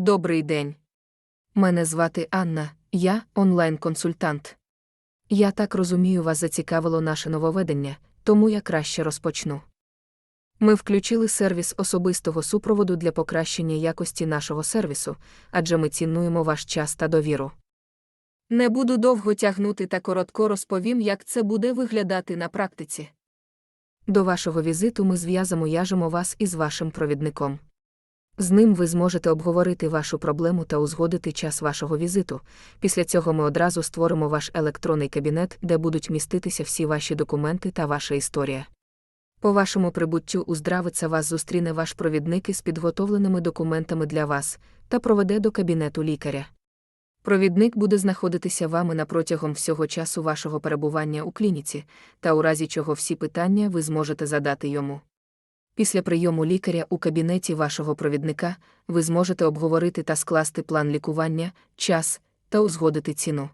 Добрий день. Мене звати Анна, я онлайн-консультант. Я так розумію, вас зацікавило наше нововведення, тому я краще розпочну. Ми включили сервіс особистого супроводу для покращення якості нашого сервісу, адже ми цінуємо ваш час та довіру. Не буду довго тягнути та коротко розповім, як це буде виглядати на практиці. До вашого візиту ми зв'язамо яжемо вас із вашим провідником. З ним ви зможете обговорити вашу проблему та узгодити час вашого візиту. Після цього ми одразу створимо ваш електронний кабінет, де будуть міститися всі ваші документи та ваша історія. По вашому прибуттю у здравиця вас зустріне ваш провідник із підготовленими документами для вас та проведе до кабінету лікаря. Провідник буде знаходитися вами на протягом всього часу вашого перебування у клініці, та у разі чого всі питання ви зможете задати йому. Після прийому лікаря у кабінеті вашого провідника ви зможете обговорити та скласти план лікування, час та узгодити ціну.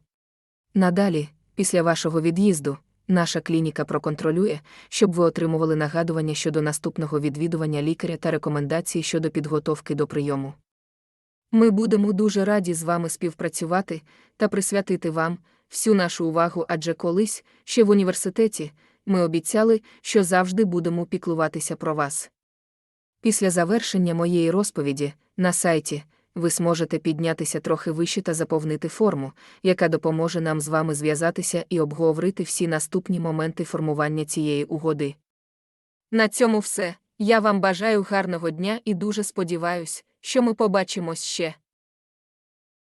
Надалі, після вашого від'їзду, наша клініка проконтролює, щоб ви отримували нагадування щодо наступного відвідування лікаря та рекомендації щодо підготовки до прийому. Ми будемо дуже раді з вами співпрацювати та присвятити вам всю нашу увагу, адже колись, ще в університеті, ми обіцяли, що завжди будемо піклуватися про вас. Після завершення моєї розповіді на сайті ви зможете піднятися трохи вище та заповнити форму, яка допоможе нам з вами зв'язатися і обговорити всі наступні моменти формування цієї угоди. На цьому все. Я вам бажаю гарного дня і дуже сподіваюсь, що ми побачимось ще.